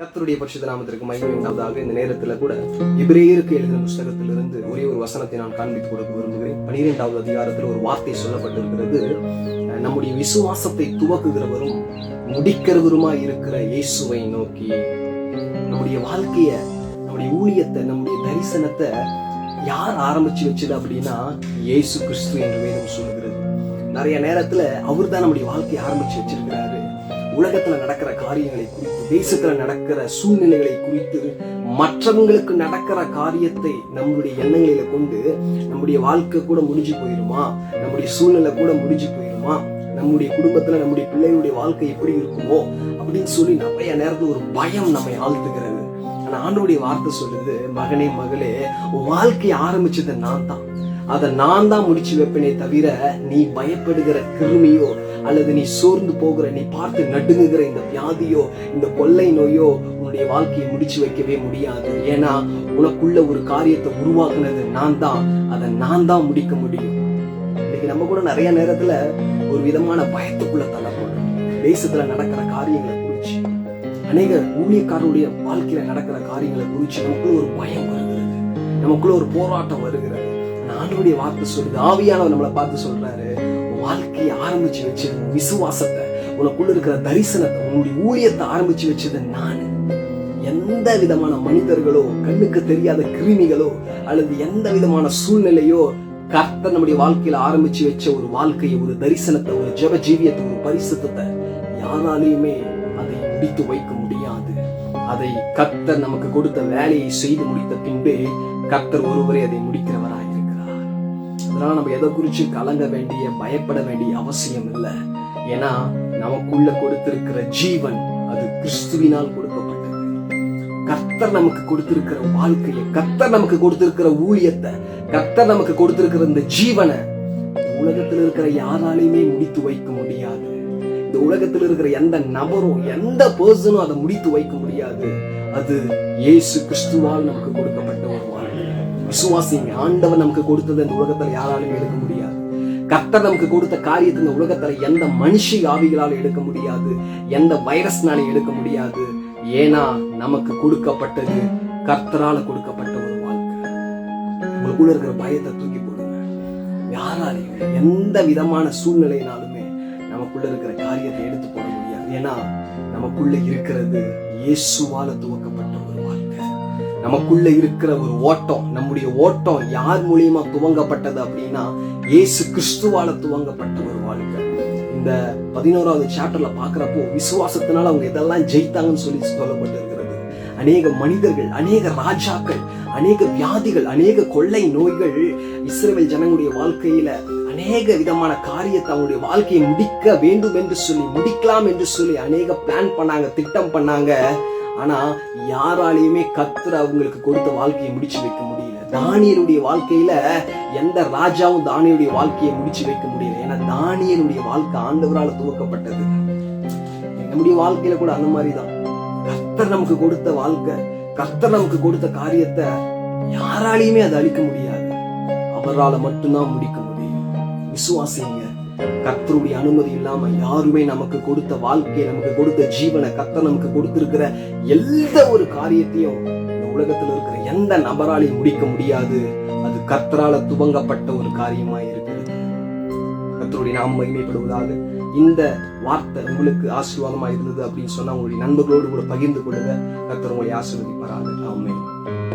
கத்தருடைய பரிசுத்த நாமத்திற்கு மகிமை இந்த நேரத்துல கூட இப்ரேயருக்கு எழுதின புஸ்தகத்திலிருந்து ஒரே ஒரு வசனத்தை நான் காண்பித்துக் கொடுக்க விரும்புகிறேன். பனிரெண்டாவது அதிகாரத்தில் ஒரு வார்த்தை சொல்லப்பட்டிருக்கிறது. நம்முடைய விசுவாசத்தை துவக்குகிறவரும் முடிக்கிறவருமாய் இருக்கிற இயேசுவை நோக்கி. நம்முடைய வாழ்க்கைய நம்முடைய ஊழியத்தை நம்முடைய தரிசனத்தை யார் ஆரம்பிச்சு வச்சது அப்படின்னா இயேசு கிறிஸ்து என்று வேதம் சொல்லுகிறது. நிறைய நேரத்துல அவர் தான் நம்முடைய வாழ்க்கையை ஆரம்பிச்சு வச்சிருக்கிறாரு. உலகத்துல நடக்கிற காரியங்களை குறித்து தேசத்துல நடக்கிற சூழ்நிலைகளை குறித்து மற்றவங்களுக்கு நடக்கிற காரியத்தை நம்மளுடைய எண்ணங்களில கொண்டு நம்முடைய வாழ்க்கை கூட முடிஞ்சு போயிருமா? நம்முடைய சூழ்நிலை கூட முடிஞ்சு போயிருமா? நம்முடைய குடும்பத்துல நம்முடைய பிள்ளைகளுடைய வாழ்க்கை எப்படி இருக்குமோ? அப்படின்னு சொல்லி நிறைய நேரத்துல ஒரு பயம் நம்மை ஆழ்த்துகிறது. ஆனா ஆண்டோடைய வார்த்தை சொல்லுது மகனே மகளே வாழ்க்கையை ஆரம்பிச்சது நான் தான் அதை நான் தான் முடிச்சு வைப்பேனே தவிர நீ பயப்படுகிற கிருமியோ அல்லது நீ சோர்ந்து போகிற நீ பார்த்து நடுங்குகிற இந்த வியாதியோ இந்த கொள்ளை நோயோ உன்னுடைய வாழ்க்கையை முடிச்சு வைக்கவே முடியாது. ஏன்னா உனக்குள்ள ஒரு காரியத்தை உருவாக்குனது நான் தான். அதை நான் தான் முடிக்க முடியும். இன்னைக்கு நம்ம கூட நிறைய நேரத்துல ஒரு விதமான பயத்துக்குள்ள தள்ளப்படும் தேசத்துல நடக்கிற காரியங்களை குறிச்சு. அநேக ஊழியக்காரருடைய வாழ்க்கையில நடக்கிற காரியங்களை குறிச்சு நமக்குள்ள ஒரு பயம் வருகிறது. நமக்குள்ள ஒரு போராட்டம் வருகிறது. ஆனா ஆண்டவருடைய வார்த்தை சொல்லுது. ஆவியானவர் நம்மளை பார்த்து சொல்றாரு வாழ்க்கையை ஆரம்பிச்சு வச்சது உன் விசுவாசத்தை உனக்குள்ள இருக்கிற தரிசனத்தை உன்னுடைய ஊழியத்தை ஆரம்பிச்சு வச்சது நான். எந்த விதமான மனிதர்களோ கண்ணுக்கு தெரியாத கிருமிகளோ அல்லது எந்த விதமான சூழ்நிலையோ கர்த்தர் நம்முடைய வாழ்க்கையில ஆரம்பிச்சு வச்ச ஒரு வாழ்க்கையை ஒரு தரிசனத்தை ஒரு ஜப ஜீவியத்தை ஒரு பரிசுத்தத்தை யாராலையுமே அதை முடித்து வைக்க முடியாது. அதை கர்த்தர் நமக்கு கொடுத்த வேலையை செய்து முடித்த பின்பே கர்த்தர் ஒருவரே அதை முடிக்கிறவராய். அதனால நம்ம எதை குறித்து கலங்க வேண்டிய பயப்பட வேண்டிய அவசியம் இல்லை. ஏன்னா நமக்குள்ள கொடுத்திருக்கிற ஜீவன் அது கிறிஸ்துவினால் கொடுக்கப்பட்டது. கர்த்தர் நமக்கு கொடுத்திருக்கிற வாழ்க்கையை கர்த்தர் நமக்கு கொடுத்திருக்கிற ஊழியத்தை கர்த்தர் நமக்கு கொடுத்திருக்கிற இந்த ஜீவனை உலகத்தில் இருக்கிற யாராலையுமே முடித்து வைக்க முடியாது. இந்த உலகத்தில் இருக்கிற எந்த நபரும் எந்த பர்சனும் அதை முடித்து வைக்க முடியாது. அது இயேசு கிறிஸ்துவால் நமக்கு கொடுக்கப்பட்ட ஒரு விசுவாசிங்க. ஆண்டவர் நமக்கு கொடுத்தது இந்த உலகத்துல யாராலும் எடுக்க முடியாது. கர்த்தர் நமக்கு கொடுத்த காரியத்தை இந்த உலகத்துல எந்த மனுஷி ஆவிகளால் எடுக்க முடியாது. எந்த வைரஸ்னால எடுக்க முடியாது. ஏன்னா நமக்கு கொடுக்கப்பட்டது கர்த்தரால கொடுக்கப்பட்ட ஒரு வாழ்க்கை. உங்களுக்குள்ள இருக்கிற பயத்தை தூக்கி போடுங்க. யாராலையும் எந்த விதமான சூழ்நிலையினாலுமே நமக்குள்ள இருக்கிற காரியத்தை எடுத்து போட முடியாது. ஏன்னா நமக்குள்ள இருக்கிறது இயேசுவால துவக்கப்பட்ட நமக்குள்ள இருக்கிற ஒரு ஓட்டம் நம்முடைய ஓட்டம் யார் மூலியமா துவங்கப்பட்டது அப்படின்னா இயேசு கிறிஸ்துவால துவங்கப்பட்ட ஒரு வாழ்க்கை. இந்த பதினோராவது சாப்டர்ல பாக்குறப்போ விசுவாசத்தினால அவங்க இதெல்லாம் ஜெயித்தாங்கன்னு சொல்லி சொல்லப்பட்டிருக்கிறது. அநேக மனிதர்கள் அநேக ராஜாக்கள் அநேக வியாதிகள் அநேக கொள்ளை நோய்கள் இஸ்ரேல் ஜனங்களுடைய வாழ்க்கையில அநேக விதமான காரியத்தை அவங்களுடைய வாழ்க்கையை முடிக்க வேண்டும் என்று சொல்லி முடிக்கலாம் என்று சொல்லி அநேக பிளான் பண்ணாங்க திட்டம் பண்ணாங்க. ஆனா யாராலையுமே கத்துற அவங்களுக்கு கொடுத்த வாழ்க்கையை முடிச்சு வைக்க முடியல. தானியருடைய வாழ்க்கையில எந்த ராஜாவும் தானியனுடைய வாழ்க்கையை முடிச்சு வைக்க முடியல. ஏன்னா தானியருடைய வாழ்க்கை ஆண்டவரால் துவக்கப்பட்டது. நம்முடைய வாழ்க்கையில கூட அந்த மாதிரி தான் கர்த்தர் நமக்கு கொடுத்த வாழ்க்கை கர்த்தர் நமக்கு கொடுத்த காரியத்தை யாராலையுமே அதை அழிக்க முடியாது. அவரால மட்டும்தான் முடிக்க முடியும். விசுவாசிங்க. கர்த்தருடைய அனுமதி இல்லாம யாருமே நமக்கு கொடுத்த வாழ்க்கையை நமக்கு கொடுத்த ஜீவனை கர்த்தர் நமக்கு கொடுத்திருக்கிற எந்த ஒரு காரியத்தையும் இந்த உலகத்துல இருக்கிற எந்த நபராலையும் முடிக்க முடியாது. அது கர்த்தரால துவங்கப்பட்ட ஒரு காரியமா இருக்கிறது. கர்த்தருடைய நாம் மகிமைப்படுவதாக இந்த வார்த்தை உங்களுக்கு ஆசீர்வாதமா இருந்தது அப்படின்னு சொன்னா உங்களுடைய நண்பர்களோடு கூட பகிர்ந்து கொள்ளுங்க. கத்தர் உங்களை ஆசீர்வதிப்பாராக. ஆமென்.